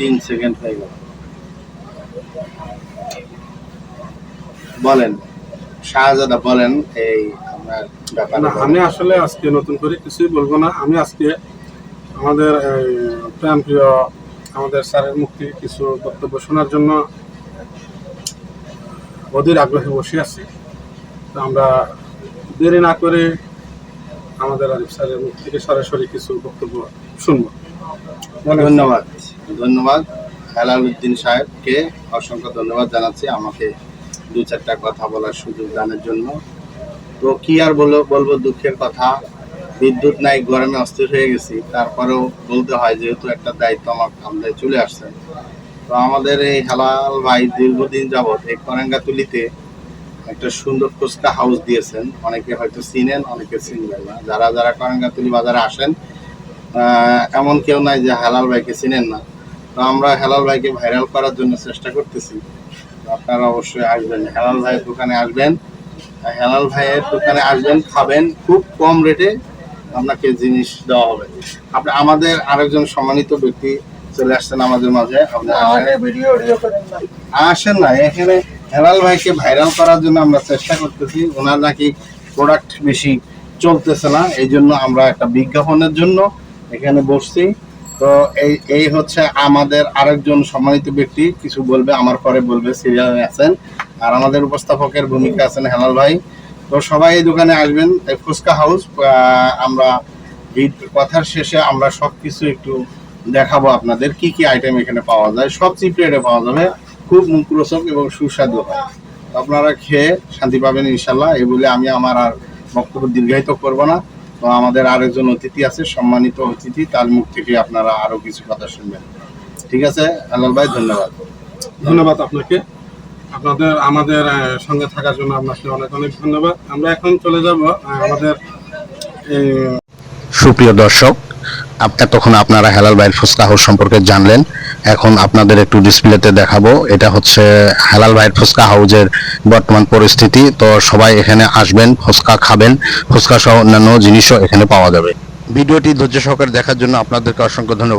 তিন সেকেন্ড হয়ে গেল। বলেন শাহজাদা বলেন এই আপনার ব্যাপারে। আমি আসলে আজকে নতুন করে কিছুই বলব না। আমি আজকে আমাদের এই, প্রিয় আমাদের স্যারের মুক্তি কিছু বক্তব্য শোনার জন্য অধীর আগ্রহে বসে আছি। তো আমরা দেরি না করে আমাদের আরিফ স্যারের মুখ থেকে সরাসরি কিছু বক্তব্য শুনব। ধন্যবাদ। ধন্যবাদ। হেলাল উদ্দিন সাহেবকে অসংখ্য ধন্যবাদ জানাচ্ছি আমাকে দু চারটা কথা বলার সুযোগ দানের জন্য। তো কি আর বলব বলব দুঃখের কথা। বিদ্যুৎ নাই গরমে অস্থির হয়ে গেছি। তারপরেও বলতে হয় যেহেতু একটা দায়িত্ব আমার কামদায় চলে আসছে। তো আমাদের এই হেলাল ভাই দীর্ঘদিন যাবৎ এই করেঙ্গাতুলিতে একটা সুন্দর ফুচকা হাউস দিয়েছেন। অনেকে হয়তো চিনেন, অনেকে চিনবেন না। যারা যারা করেঙ্গাতুলি বাজারে আসেন এমন কেউ নাই যে হেলাল ভাইকে চিনেন না। তো আমরা হেলাল ভাইকে ভাইরাল করার জন্য চেষ্টা করতেছি। আপনারা অবশ্যই আসবেন। হেলাল ভাইয়ের দোকানে আসবেন। হেলাল ভাইয়ের দোকানে আসবেন খাবেন খুব কম রেটে আপনাকে জিনিস দেওয়া হবে। আপনি আমাদের আরেকজন সম্মানিত ব্যক্তি চলে আসছেন আমাদের মাঝে। আসেন না এখানে হেলাল ভাইকে ভাইরাল করার জন্য আমরা চেষ্টা করতেছি। ওনার নাকি প্রোডাক্ট বেশি চলতেছে না এই জন্য আমরা একটা বিজ্ঞাপনের জন্য এখানে বসছি। তো এই এই হচ্ছে আমাদের আরেকজন সম্মানিত ব্যক্তি, কিছু বলবে, আমার পরে বলবে সিরিয়ালে আছেন। আর আমাদের উপস্থাপকের ভূমিকা আছেন হেলাল ভাই। তো সবাই এই দোকানে আসবেন ফুচকা হাউস আমরা এই কথার শেষে আমরা সব কিছু একটু দেখাবো আপনাদের, কি কি আইটেম এখানে পাওয়া যায়। সব চিপ রেটে পাওয়া যাবে, খুব মুখরোচক এবং সুস্বাদু। হয় আপনারা খেয়ে শান্তি পাবেন ইনশাল্লাহ, এই বলে আমি আমার আর বক্তব্য দীর্ঘায়িত করব না। তো আমাদের আরেকজন অতিথি আছে সম্মানিত অতিথি তার মুখ থেকে আপনারা আরও কিছু কথা শুনবেন। ঠিক আছে? হেলাল ভাই ধন্যবাদ। ধন্যবাদ আপনাকে। আপনাদের আমাদের সঙ্গে থাকার জন্য আপনাকে অনেক অনেক ধন্যবাদ। আমরা এখন চলে যাব আমাদের এই সুপ্রিয় দর্শক এতক্ষণ আপনারা হেলাল ভাইয়ের ফুচকা হাউস সম্পর্কে জানলেন। এখন আপনাদের একটু ডিসপ্লেতে দেখাবো। এটা হচ্ছে হালাল ভাইয়ের ফুচকা হাউজের বর্তমান পরিস্থিতি। তো সবাই এখানে আসবেন, ফুচকা খাবেন। ফুচকা সহ অন্যান্য জিনিসও এখানে পাওয়া যাবে। ভিডিওটি ধৈর্য সহকারে দেখার জন্য আপনাদেরকে অসংখ্য ধন্যবাদ।